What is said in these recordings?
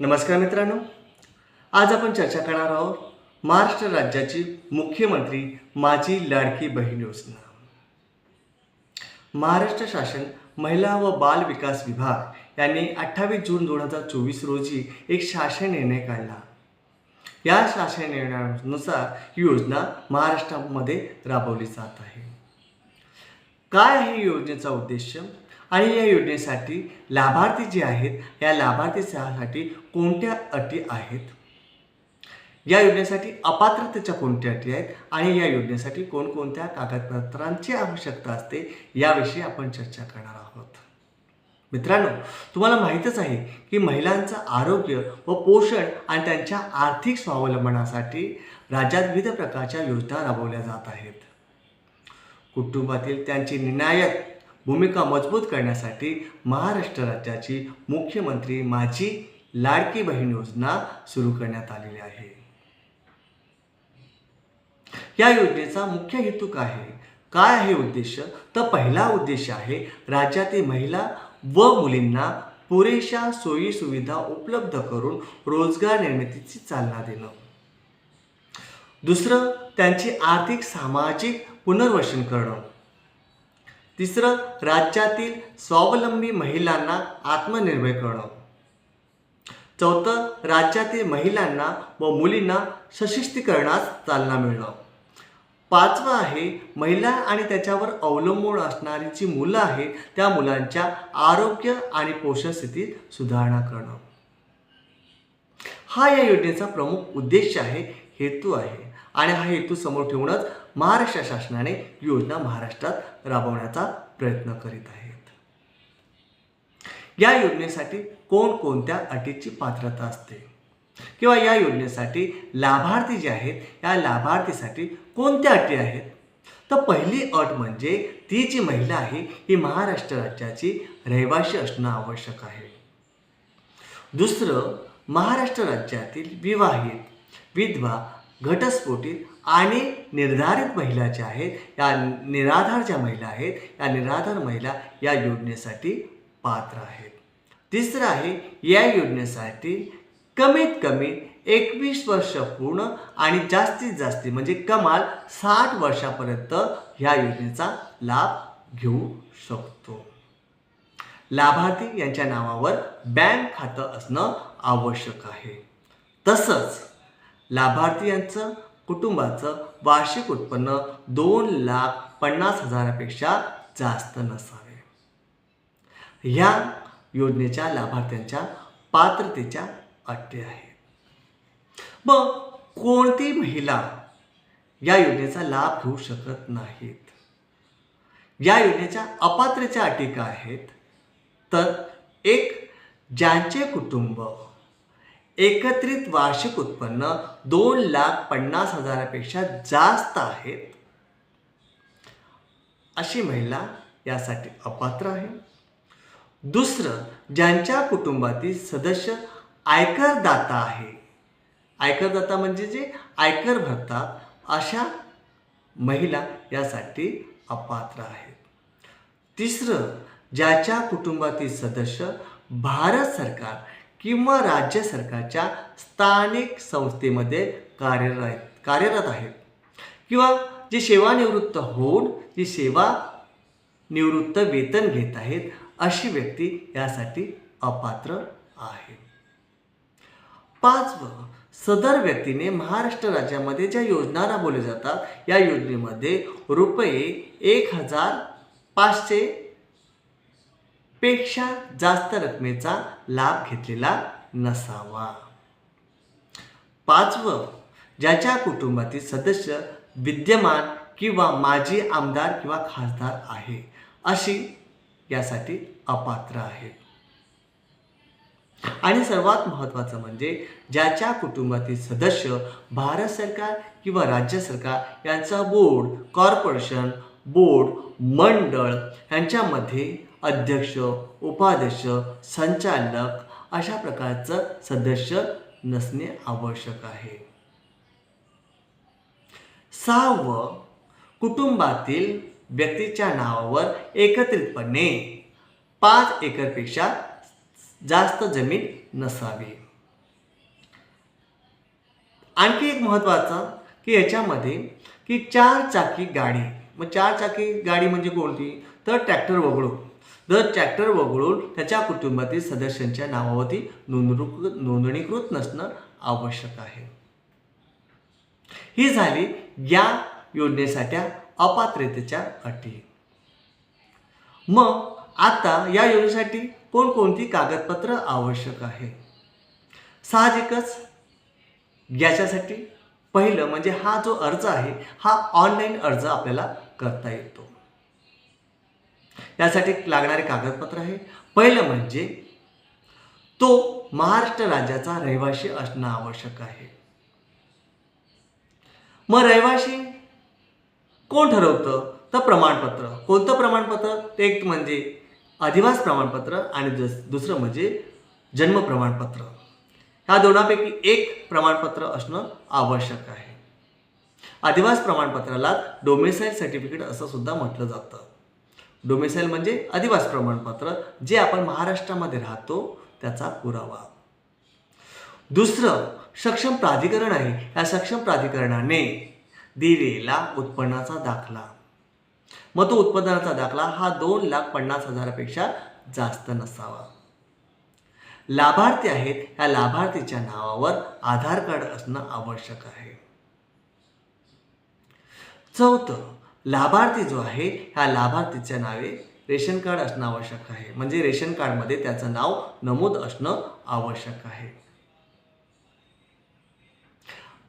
नमस्कार मित्रांनो. आज आपण चर्चा करणार आहोत महाराष्ट्र राज्याची मुख्यमंत्री माझी लाडकी बहीण योजना. महाराष्ट्र शासन महिला व बाल विकास विभाग यांनी अठ्ठावीस जून दोन हजार चोवीस रोजी एक शासन निर्णय काढला. या शासन निर्णयानुसार ही योजना महाराष्ट्रामध्ये राबवली जात आहे. काय आहे योजनेचा उद्देश? आणि या योजनेसाठी लाभार्थी जे आहेत या लाभार्थीसाठी कोणत्या अटी आहेत? या योजनेसाठी अपात्रतेच्या कोणत्या अटी आहेत? आणि या योजनेसाठी कोणकोणत्या कागदपत्रांची आवश्यकता असते? याविषयी आपण चर्चा करणार आहोत. मित्रांनो तुम्हाला माहीतच आहे की महिलांचं आरोग्य व पोषण आणि त्यांच्या आर्थिक स्वावलंबनासाठी राज्यात विविध प्रकारच्या योजना राबवल्या जात आहेत. कुटुंबातील त्यांची निर्णायक भूमिका मजबूत करण्यासाठी महाराष्ट्र राज्याची मुख्यमंत्री माझी लाडकी बहीण योजना सुरू करण्यात आलेली आहे. या योजनेचा मुख्य हेतू काय आहे? काय आहे उद्देश? तर पहिला उद्देश आहे राज्यातील महिला व मुलींना पुरेशा सोयी सुविधा उपलब्ध करून रोजगार निर्मितीची चालना देणं. दुसरं त्यांचे आर्थिक सामाजिक पुनर्वसन करणं. तिसरं राज्यातील स्वावलंबी महिलांना आत्मनिर्भर करणं. चौथं राज्यातील महिलांना व मुलींना सशक्तीकरणास चालना मिळणं. पाचवं आहे महिला आणि त्याच्यावर अवलंबून असणारी जी मुलं आहेत त्या मुलांच्या आरोग्य आणि पोषण स्थितीत सुधारणा करणं. हा या योजनेचा प्रमुख उद्देश आहे हेतू आहे. आणि हा हेतू समोर ठेवूनच महाराष्ट्र शासनाने योजना महाराष्ट्रात राबवण्याचा प्रयत्न करीत आहेत. या योजनेसाठी कोणकोणत्या अटीची पात्रता असते? किंवा या योजनेसाठी लाभार्थी जे आहेत या लाभार्थीसाठी कोणत्या अटी आहेत? तर पहिली अट म्हणजे ती जी महिला आहे ही महाराष्ट्र राज्याची रहिवाशी असणं आवश्यक आहे. दुसरं महाराष्ट्र राज्यातील विवाहित विधवा घटस्फोटित आणि निर्धारित महिला ज्या आहेत या निराधार ज्या महिला आहेत या निराधार महिला या योजनेसाठी पात्र आहेत. तिसरं आहे या योजनेसाठी कमीत कमी एकवीस वर्ष पूर्ण आणि जास्तीत जास्ती म्हणजे कमाल साठ वर्षापर्यंत ह्या योजनेचा लाभ घेऊ शकतो. लाभार्थी यांच्या नावावर बँक खातं असणं आवश्यक आहे. तसंच लाभार्थी यांचं कुटुंबाचं वार्षिक उत्पन्न दोन लाख पन्नास हजारापेक्षा जास्त नसावे. ह्या योजनेच्या लाभार्थ्यांच्या पात्रतेच्या अटी आहेत. मग कोणती महिला या योजनेचा लाभ घेऊ शकत नाहीत? या योजनेच्या अपात्रेच्या अटी काय आहेत? तर एक ज्यांचे कुटुंब एकत्रित वार्षिक उत्पन्न दोन लाख पन्नास हजारापेक्षा जास्त आहेत. अशी महिला यासाठी अपात्र आहे. दुसरं ज्यांच्या कुटुंबातील सदस्य आयकरदाता आहे. आयकरदाता म्हणजे जे आयकर भरतात अशा महिला यासाठी अपात्र आहेत. तिसरं ज्याच्या कुटुंबातील सदस्य भारत सरकार किंवा राज्य सरकारच्या स्थानिक संस्थेमध्ये कार्यरत कार्यरत आहेत किंवा जे सेवानिवृत्त होऊन जी सेवा निवृत्त वेतन घेत आहेत अशी व्यक्ती यासाठी अपात्र आहे. पाचवं सदर व्यक्तीने महाराष्ट्र राज्यामध्ये ज्या योजना राबवल्या जातात या योजनेमध्ये रुपये एक हजार पाचशे पेक्षा जास्त रकमेचा लाभ घेतलेला नसावा. पाचवं ज्याच्या कुटुंबातील सदस्य विद्यमान किंवा माजी आमदार किंवा खासदार आहे अशी यासाठी अपात्र आहे. आणि सर्वात महत्त्वाचं म्हणजे ज्याच्या कुटुंबातील सदस्य भारत सरकार किंवा राज्य सरकार यांचा बोर्ड कॉर्पोरेशन बोर्ड मंडळ यांच्यामध्ये अध्यक्ष उपाध्यक्ष संचालक अशा प्रकारचं सदस्य नसणे आवश्यक आहे. सहावं कुटुंबातील व्यक्तीच्या नावावर एकत्रितपणे पाच एकरपेक्षा जास्त जमीन नसावी. आणखी एक महत्त्वाचं की याच्यामध्ये की चार चाकी गाडी. मग चार चाकी गाडी म्हणजे कोणती? तर ट्रॅक्टर वगळू. दर ट्रॅक्टर वगळून त्याच्या कुटुंबातील सदस्यांच्या नावावरती नोंदणीकृत नोंदणीकृत नसणं आवश्यक आहे. ही झाली या योजनेसाठी अपात्रतेच्या अटी. मग आता या योजनेसाठी कोणकोणती कागदपत्र आवश्यक आहे? साहजिकच याच्यासाठी पहिलं म्हणजे हा जो अर्ज आहे हा ऑनलाईन अर्ज आपल्याला करता येतो. यासाठी लागणारे कागदपत्र आहे. पहिलं म्हणजे तो महाराष्ट्र राज्याचा रहिवासी असणं आवश्यक आहे. मग रहिवाशी कोण ठरवतं? तर प्रमाणपत्र. कोणतं प्रमाणपत्र? ते एक म्हणजे अधिवास प्रमाणपत्र आणि दुस दुसरं म्हणजे जन्म प्रमाणपत्र. ह्या दोनापैकी एक प्रमाणपत्र असणं आवश्यक आहे. अधिवास प्रमाणपत्राला डोमेसाईल सर्टिफिकेट असं सुद्धा म्हटलं जातं. डोमिसाईल म्हणजे अधिवास प्रमाणपत्र जे आपण महाराष्ट्रामध्ये राहतो त्याचा पुरावा. दुसरं सक्षम प्राधिकरण आहे. या सक्षम प्राधिकरणाने दिलेला उत्पन्नाचा दाखला. मग तो उत्पन्नाचा दाखला हा दोन लाख पन्नास हजारापेक्षा जास्त नसावा. लाभार्थी आहेत या लाभार्थीच्या नावावर आधार कार्ड असणं आवश्यक आहे. चौथं लाभार्थी जो आहे ह्या लाभार्थीच्या नावे रेशन कार्ड असणं आवश्यक आहे. म्हणजे रेशन कार्डमध्ये त्याचं नाव नमूद असणं आवश्यक आहे.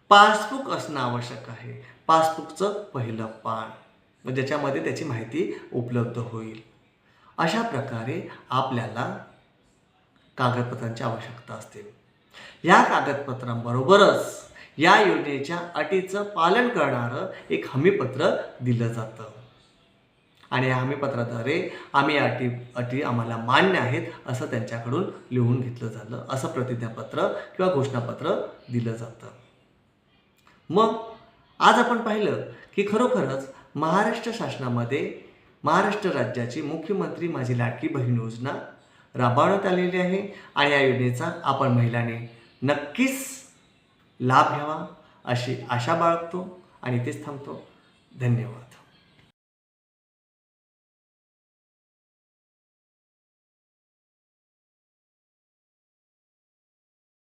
पासबुक असणं आवश्यक आहे. पासबुकचं पहिलं पान. ज्याच्यामध्ये त्याची माहिती उपलब्ध होईल. अशा प्रकारे आपल्याला कागदपत्रांची आवश्यकता असते. या कागदपत्रांबरोबरच या योजनेच्या अटीचं पालन करणारं एक हमीपत्र दिलं जातं. आणि या हमीपत्राद्वारे आम्ही या अटी अटी आम्हाला मान्य आहेत असं त्यांच्याकडून लिहून घेतलं झालं असं प्रतिज्ञापत्र किंवा घोषणापत्र दिलं जातं. मग आज आपण पाहिलं की खरोखरच महाराष्ट्र शासनामध्ये महाराष्ट्र राज्याची मुख्यमंत्री माझी लाडकी बहीण योजना राबवण्यात आलेली आहे आणि या योजनेचा आपण महिलांनी नक्कीच लाभ घ्यावा अशी आशा बाळगतो आणि इथेच थांबतो. धन्यवाद.